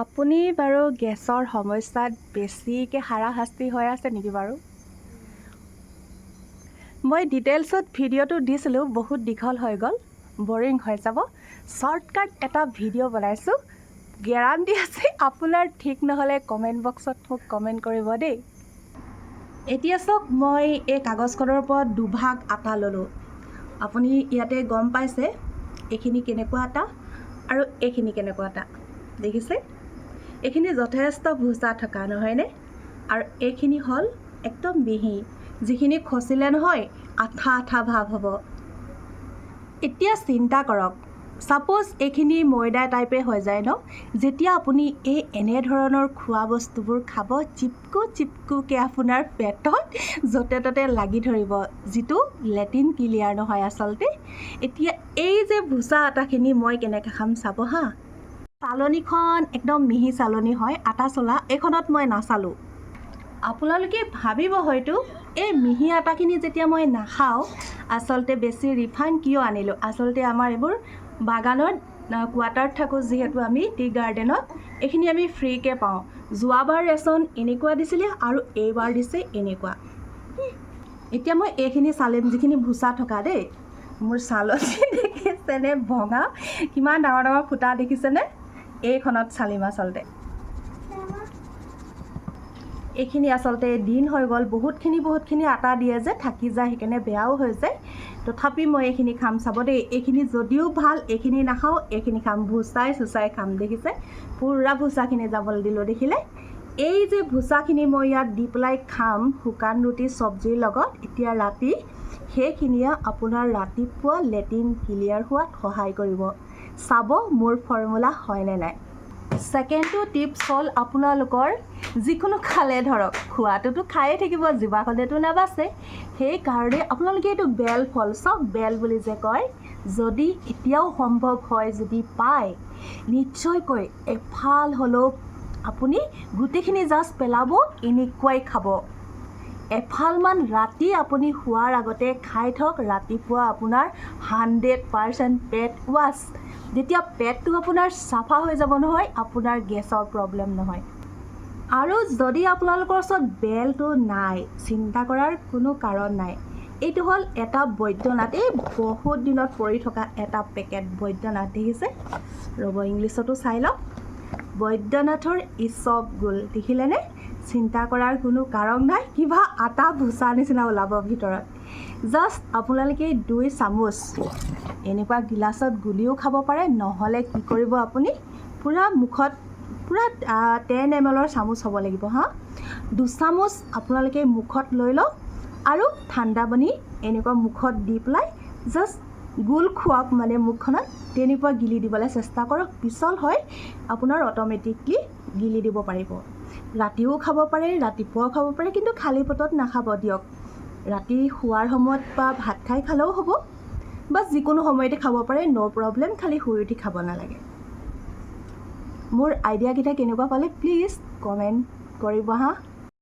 আপুনি বাৰু গেছৰ সমস্যাত বেছিকৈ হাৰাশাস্তি হৈ আছে নেকি বাৰু? মই ডিটেইলছত ভিডিঅ'টো দিছিলোঁ বহুত দীঘল হৈ গ'ল বৰিং হৈ যাব। শ্বৰ্টকাট এটা ভিডিঅ' বনাইছোঁ। গেৰাণ্টি আছে আপোনাৰ ঠিক নহ'লে কমেণ্ট বক্সত মোক কমেণ্ট কৰিব দেই। এতিয়া চাওক মই এই কাগজখনৰ ওপৰত দুভাগ আটা ল'লোঁ। আপুনি ইয়াতে গম পাইছে এইখিনি কেনেকুৱা আটা আৰু এইখিনি কেনেকুৱা আটা দেখিছে? এইখিনি যথেষ্ট ভুচা থকা নহয়নে? আৰু এইখিনি হ'ল একদম মিহি যিখিনি খচিলে নহয় আঠা আঠা ভাৱ হ'ব। এতিয়া চিন্তা কৰক ছাপ'জ এইখিনি ময়দা টাইপে হৈ যায় ন? যেতিয়া আপুনি এই এনেধৰণৰ খোৱা বস্তুবোৰ খাব চিপকু চিপকুকৈ আপোনাৰ পেটত য'তে ত'তে লাগি ধৰিব যিটো লেটিন ক্লিয়াৰ নহয় আচলতে। এতিয়া এই যে ভুচা আটাখিনি মই কেনেকৈ খাম চাব হা? চালনীখন একদম মিহি চালনী হয় আটা চলা এইখনত মই নাচালোঁ। আপোনালোকে ভাবিব হয়তো এই মিহি আটাখিনি যেতিয়া মই নাখাওঁ আচলতে বেছি ৰিফাইন কিয় আনিলোঁ? আচলতে আমাৰ এইবোৰ বাগানত কোৱাৰ্টাৰত থাকোঁ যিহেতু আমি টি গাৰ্ডেনত এইখিনি আমি ফ্ৰীকৈ পাওঁ। যোৱাবাৰ ৰেচন এনেকুৱা দিছিলে আৰু এইবাৰ দিছে এনেকুৱা। এতিয়া মই এইখিনি চালিম যিখিনি ভুচা থকা দেই মোৰ চালনী দেখিছেনে ভঙা? কিমান ডাঙৰ ডাঙৰ ফুটা দেখিছেনে? এইখনত চালিম আচলতে। এইখিনি আচলতে দিন হৈ গ'ল। বহুতখিনি বহুতখিনি আটা দিয়ে যে থাকি যায় সেইকাৰণে বেয়াও হৈ যায়। তথাপি মই এইখিনি খাম চাব দেই। এইখিনি যদিও ভাল এইখিনি নাখাওঁ এইখিনি খাম। ভুচাই চুচাই খাম দেখিছে? পূৰা ভুচাখিনি যাবলৈ দিলোঁ দেখিলে? এই যে ভুচাখিনি মই ইয়াত দি পেলাই খাম শুকান ৰুটি চব্জিৰ লগত এতিয়া ৰাতি সেইখিনিয়ে আপোনাৰ ৰাতিপুৱা লেটিন ক্লিয়াৰ হোৱাত সহায় কৰিব। চাব মোৰ ফৰ্মুলা হয়নে নাই। ছেকেণ্ডটো টিপছ হ'ল আপোনালোকৰ যিকোনো খালে ধৰক খোৱাটোতো খায়ে থাকিব জিভাখনেতো নাবাচে। সেইকাৰণে আপোনালোকে এইটো বেল ফল চব বেল বুলি যে কয় যদি এতিয়াও সম্ভৱ হয় যদি পায় নিশ্চয়কৈ এফাল হ'লেও আপুনি গোটেইখিনি জাষ্ট পেলাব এনেকুৱাই খাব। এফালমান ৰাতি আপুনি শোৱাৰ আগতে খাই থওক ৰাতিপুৱা আপোনাৰ হাণ্ড্ৰেড পাৰ্চেণ্ট পেট ৱাছ যেতিয়া পেটটো আপোনাৰ চাফা হৈ যাব নহয়, আপোনাৰ গেছৰ প্ৰব্লেম নহয়। আৰু যদি আপোনালোকৰ ওচৰত বেলটো নাই, চিন্তা কৰাৰ কোনো কাৰণ নাই, এইটো হ'ল এটা বৈদ্যনাথ এই বহুত দিনত পৰি থকা এটা পেকেট বৈদ্যনাথ দেখিছে ৰ'ব, ইংলিছতো চাই লওক। বৈদ্যনাথৰ ইচব গোল, দেখিলেনে? চিন্তা কৰাৰ কোনো কাৰণ নাই কিবা আটা ভুচা নিচিনা ওলাব ভিতৰত। জাষ্ট আপোনালোকে দুই চামুচ এনেকুৱা গিলাচত গুলিও খাব পাৰে নহ'লে কি কৰিব আপুনি? পূৰা মুখত পূৰা টেন এম এলৰ চামুচ হ'ব লাগিব হা? দুচামুচ আপোনালোকে মুখত লৈ লওক আৰু ঠাণ্ডা পানী এনেকুৱা মুখত দি পেলাই জাষ্ট গোল খুৱাওক মানে মুখখনত তেনেকুৱা গিলি দিবলৈ চেষ্টা কৰক। পিছল হয় আপোনাৰ অট'মেটিকলি গিলি দিব পাৰিব। ৰাতিও খাব পাৰে ৰাতিপুৱাও খাব পাৰে কিন্তু খালী পেটত নাখাব দিয়ক। ৰাতি শোৱাৰ সময়ত বা ভাত খাই খালেও হ'ব বা যিকোনো সময়তে খাব পাৰে ন' প্ৰব্লেম খালী শুই উঠি খাব নালাগে। মোৰ আইডিয়াকেইটা কেনেকুৱা পালে প্লিজ কমেণ্ট কৰিব হা?